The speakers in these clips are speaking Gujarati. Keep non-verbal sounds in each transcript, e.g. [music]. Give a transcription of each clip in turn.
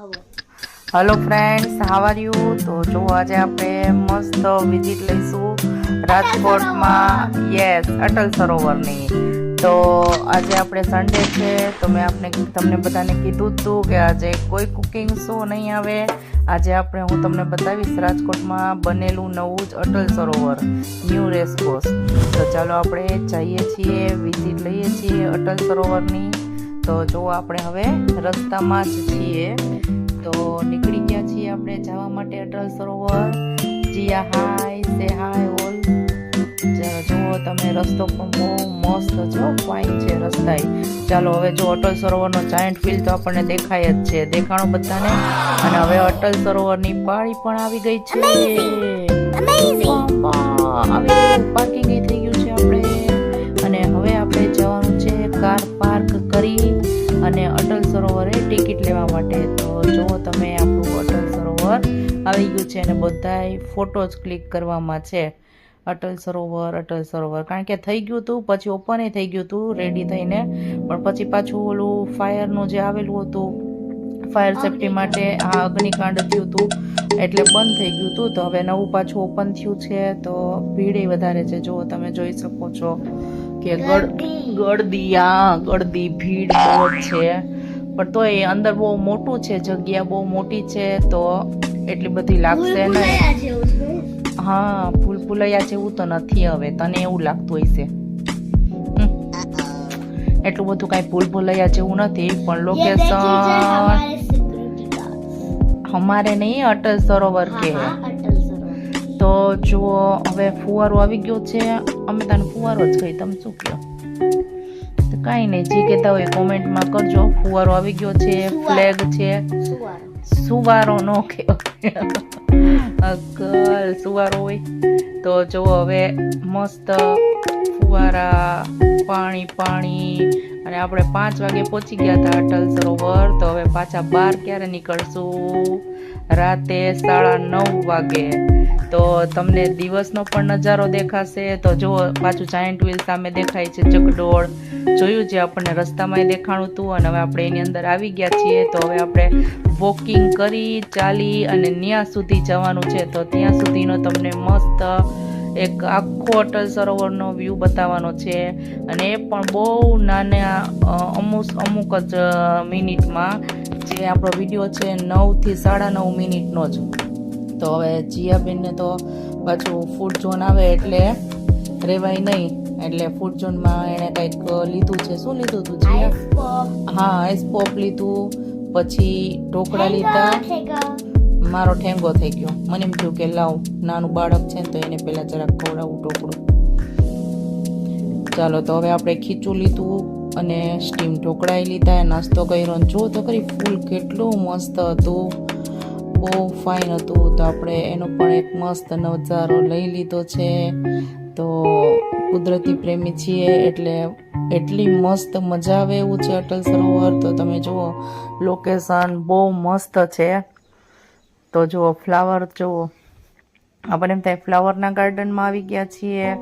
Hello friends how are you તો જો આજે આપણે મસ્ત વિઝિટ લઈશું રાજકોટમાં. યસ અટલ સરોવરની. તો આજે આપણે સન્ડે છે, તો મેં આપણે તમને બધાને કીધું હતું કે આજે કોઈ કુકિંગ શો નહીં આવે. આજે આપણે હું તમને બતાવીશ રાજકોટમાં બનેલું નવું જ અટલ સરોવર ન્યૂ રેસકોર્સ તો ચાલો આપણે જઈએ છીએ વિઝિટ લઈએ છીએ અટલ સરોવરની. તો જો આપણે હવે રસ્તામાં જ છીએ તો નીકળી ગયા છીએ આપણે જવા માટે અટલ સરોવર. જીયા હાય સે હાય ઓલ. જુઓ તમે રસ્તો પણ બહુ મસ્ત છો ફાઇન છે રસ્તાય. ચાલો હવે જો અટલ સરોવરનો જાયન્ટ ફીલ તો આપણને દેખાય જ છે. દેખાણો બધાને? અને હવે અટલ સરોવરની પાળી પણ આવી ગઈ છે. છે અને બધાય જ ક્લિક કરવામાં છે. અટલ સરોવર અટલ સરોવર. કારણ કે થઈ ગયું હતું પછી ઓપન થઈ ગયું હતું રેડી થઈને. પણ પછી પાછું ઓલું ફાયરનું જે આવેલું હતું ફાયર સેફટી માટે આ અગ્નિકાંડ થયું હતું એટલે બંધ થઈ ગયું હતું તો હવે નવું પાછું ઓપન થયું છે, તો ભીડે વધારે છે. જો તમે જોઈ શકો છો કે ગળ ગળદી આ ગળદી ભીડ બહુ છે. પણ તો એ અંદર બહુ મોટું છે, જગ્યા બહુ મોટી છે, તો એટલી બધી લાગશે નહીં હા ફૂલ ફૂલૈયા જેવું તો નથી હવે. તને એવું લાગતું હશે. એટલું બધું કાંઈ ફૂલ ફૂલૈયા જેવું નથી પણ લોકેશન અમારે નહીં અટલ સરોવર કે. તો જુઓ હવે ફુવારો આવી ગયો છે. અમે તને ફુવારો જ કહી તમે શું કહો? કાંઈ નહીં. જે કહેતા હોય કોમેન્ટમાં કરજો. ફુવારો આવી ગયો છે ફ્લેગ છે. સુવારો નો અકલ સુવારો હોય. તો જો હવે મસ્ત ફુવારા પાણી પાણી. અને આપણે પાંચ વાગે પહોંચી ગયા હતા અટલ સરોવર. તો હવે પાછા બાર ક્યારે નીકળશું? રાતે સાડા નવ વાગે. તો તમને દિવસનો પણ નજારો દેખાશે. તો જો પાછું જાયન્ટ વ્હીલ સામે દેખાય છે ચકડોળ. જોયું જે આપણને રસ્તામાં દેખાણું હતું અને હવે આપણે એની અંદર આવી ગયા છીએ. તો હવે આપણે વોકિંગ કરી ચાલી અને ત્યાં સુધી જવાનું છે. તો ત્યાં સુધીનો તમને મસ્ત એક આખો અટલ સરોવરનો વ્યૂ બતાવવાનો છે. અને એ પણ બહુ નાના અમુક અમુક જ મિનિટમાં. જે આપણો વીડિયો છે નવથી સાડા નવ મિનિટનો જ. તો હવે જીયાબેનને તો પાછું ફૂડ ઝોન આવે એટલે રેવાય નહીં. એટલે ફૂડ ઝોનમાં એણે કંઈક લીધું છે. શું લીધું હતું છે હા આઈસ પોપ લીધું પછી ઢોકળા લીધા. મારો ઠેંગો થઈ ગયો. મને એમ થયું કે લાવ નાનું બાળક છે ને તો એને પહેલાં જરાક ખવડાવું ઢોકળું. ચાલો તો હવે આપણે ખીચું લીધું અને સ્ટીમ ઢોકળાએ લીધા નાસ્તો કર્યો ને જો તો કરી ફૂલ કેટલું મસ્ત હતું. બહુ ફાઇન હતું. તો આપણે એનો પણ એક મસ્ત નજારો લઈ લીધો છે. તો કુદરતી પ્રેમી છીએ એટલે એટલી મસ્ત મજા આવે એવું છે અટલ સરોવર. તો તમે જુઓ લોકેશન બહુ મસ્ત છે. તો જુઓ ફ્લાવર જુઓ. આપણે એમ થાય ફ્લાવરના ગાર્ડનમાં આવી ગયા છીએ.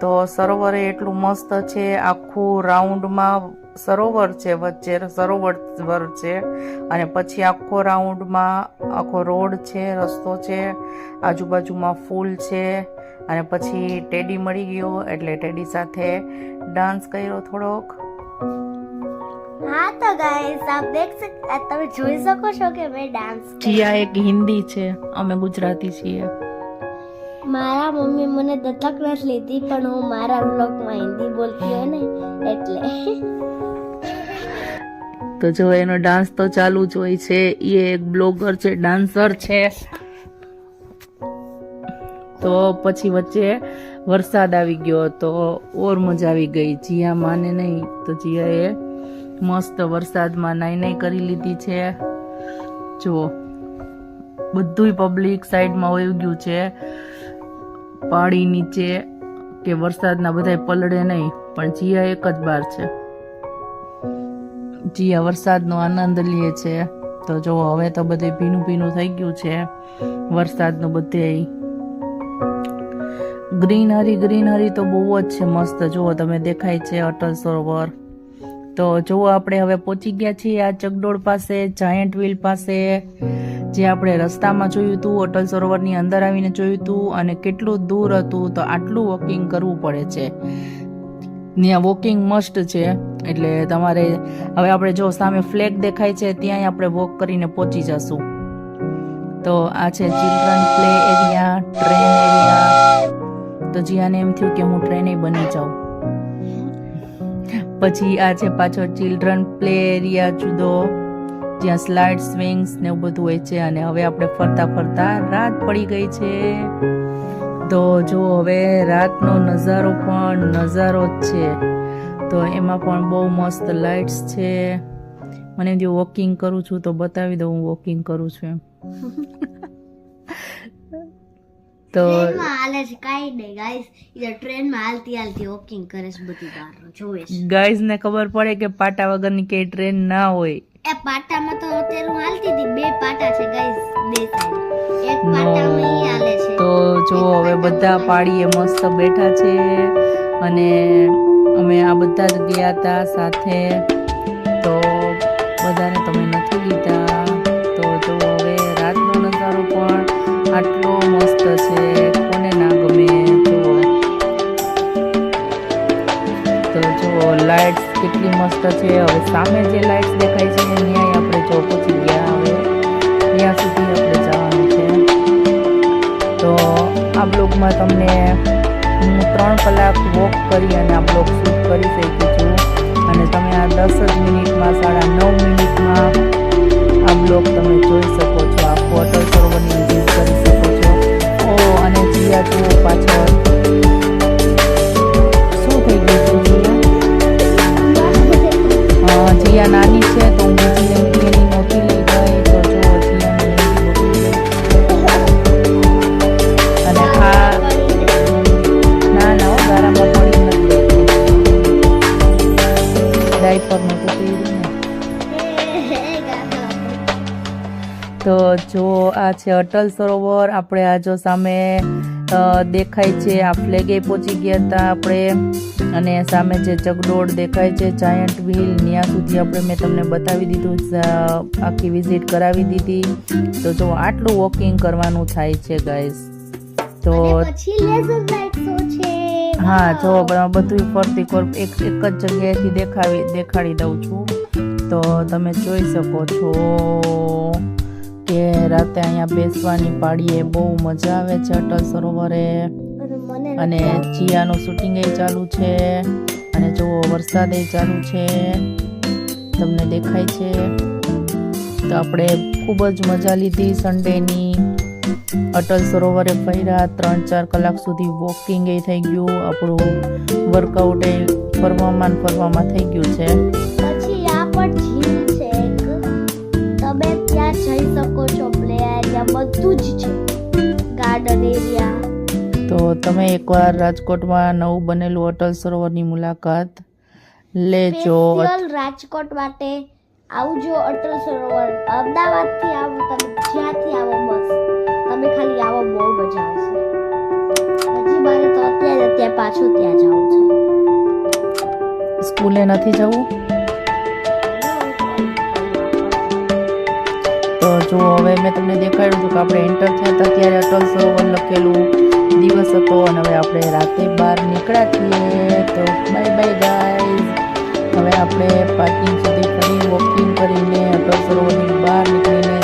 તો સરોવર એટલું મસ્ત છે, આખું રાઉન્ડમાં સરોવર છે, વચ્ચે સરોવર વર છે. અને પછી આખો રાઉન્ડમાં આખો રોડ છે, રસ્તો છે, આજુબાજુમાં ફૂલ છે. અને પછી ટેડી મળી ગયો એટલે ટેડી સાથે ડાન્સ કર્યો થોડોક. હા તો ગાઈસ આપ દેખ તમે જોઈ શકો છો કે મેં ડાન્સ જીયા એક હિન્દી છે અમે ગુજરાતી છીએ. મારા મમ્મી મને દત્તક નથી લીધી પણ હું મારા વ્લોગમાં હિન્દી બોલતી હોય ને એટલે. તો જો એનો ડાન્સ તો ચાલુ જ હોય છે એ એક બ્લોગર છે ડાન્સર છે. તો પછી વચ્ચે વરસાદ આવી ગયો તો ઓર મજા આવી ગઈ. જીયા માને નહીં તો જીયાએ મસ્ત વરસાદમાં નાઈ નાઈ કરી લીધી છે. જો, બધુંય પબ્લિક સાઈડમાં વહી ગયું છે. પાડી નીચે કે વરસાદના બધાય પલળે નહીં, પણ જીયા એક જ બાર છે. જીયા વરસાદનો આનંદ લે છે. તો જો, હવે તો બધે ભીનું ભીનું થઈ ગયું છે. વરસાદનું બધે ગ્રીનરી ગ્રીનરી તો બહુ જ છે મસ્ત. જુઓ તમે દેખાય છે અટલ સરોવર. તો જુઓ આપણે હવે પહોંચી ગયા છીએ આ ચકડોળ પાસે જાયન્ટ વ્હીલ પાસે, જે આપણે રસ્તામાં જોયું હતું, અટલ સરોવરની અંદર આવીને જોયું હતું અને કેટલું દૂર હતું. તો આટલું વોકિંગ કરવું પડે છે. ત્યાં વોકિંગ મસ્ટ છે. એટલે તમારે, હવે આપણે જો સામે ફ્લેગ દેખાય છે, ત્યાંય આપણે વોક કરીને પહોંચી જશું. તો આ છે children play area train area તો જીયાને એમ થયું કે હું ટ્રેને બની જાઉં. પછી આ છે પાછો ચિલ્ડ્રન પ્લે એરિયા જુદો, જ્યાં સ્લાઇડ સ્વિંગ્સ ને એવું બધું હોય છે અને હવે આપણે ફરતા ફરતા રાત પડી ગઈ છે. તો જો હવે રાતનો નજારો પણ નજારો જ છે. તો એમાં પણ બહુ મસ્ત લાઇટ્સ છે. મને જો વોકિંગ કરું છું તો બતાવી દઉં હું વોકિંગ કરું છું એમ. [laughs] તો હાલે છે કાઈ નહીં ગાઈસ ટ્રેન ટ્રેનમાં હાલતી હાલતી વોકિંગ કરે છે બધી બહાર જોવે છે. ગાઈઝ ને ખબર પડે કે પાટા વગરની કે ટ્રેન ના હોય. એ પાટામાં તો અત્યારે હું હાલતી હતી બે પાટા છે ગાઈસ બે સાઈડ એક પાટામાં ઈ હાલે છે. તો જો હવે બધા પાડીએ મસ્ત બેઠા છે અને અમે આ બધા જ ગયા હતા સાથે. સામે જે લાઇટ્સ દેખાય છે ત્યાંય આપણે જો પહોંચી ગયા હવે. ત્યાં સુધી આપણે જવાનું છે. તો આ બ્લોગમાં તમને હું ત્રણ કલાક વોક કરી અને આ બ્લોગ શૂટ કરી શકી છું. અને તમે આ દસ જ મિનિટમાં, સાડા નવ મિનિટમાં આ બ્લોગ તમે જોઈ શકો છો. આ અટલ સરોવરની વિઝિટ કરી શકો છો. ઓ, અને જીયા જુઓ પાછળ. ડાયપરનું તો તો જો આ છે અટલ સરોવર. આપણે આ જો સામે દેખાય છે, આ ફ્લેગે પહોંચી ગયા હતા આપણે. અને સામે જે ચગડોળ દેખાય છે જાયન્ટ વ્હીલ ત્યાં સુધી આપણે મેં તમને બતાવી દીધું આખી વિઝિટ કરાવી દીધી. તો જો આટલું વોકિંગ કરવાનું થાય છે ગાઈઝ તો પછી લેઝર લાઇટ હા જો બધું ફરતી એક એક જ જગ્યાએથી દેખાવી દેખાડી દઉં છું. તો તમે જોઈ શકો છો કે રાતે અહીંયા બેસવાની પાડીએ બહુ મજા આવે છે અટલ સરોવરે. અને જીયાનું શૂટિંગ એ ચાલુ છે. અને જુઓ વરસાદ એ ચાલુ છે. તમને દેખાય છે. તો આપણે ખૂબ જ મજા લીધી સન્ડેની અટલ સરોવરે ફર્યા ત્રણ ચાર કલાક સુધી વોકિંગ એ થઈ ગયું. આપણું વર્કઆઉટ એ ફરવામાં ફરવામાં થઈ ગયું છે. પછી આ પણ ઝીલ છે એક. તમે ત્યાં જઈ શકો છો પ્લે એરિયા બધું જ છે. ગાર્ડન એરિયા તો તમે એકવાર રાજકોટમાં નવું બનેલું અટલ સરોવરની મુલાકાત લેજો. રાજકોટ માટે આવજો અટલ સરોવર. અમદાવાદથી આવો તમે. પાછું ત્યાં જવું છે. સ્કૂલે નથી જવું? તો જો હવે મેં તમને દેખાડ્યું હતું કે આપણે એન્ટર થયા હતા ત્યારે અટલ સરોવર લખેલું દિવસ હતો અને હવે આપણે રાતે બહાર નીકળ્યા છીએ. તો બાય બાય ગાઈઝ હવે આપણે પાર્કિંગ સુધી ફરી વોકિંગ કરીને અટલ સરોવરની બહાર નીકળીને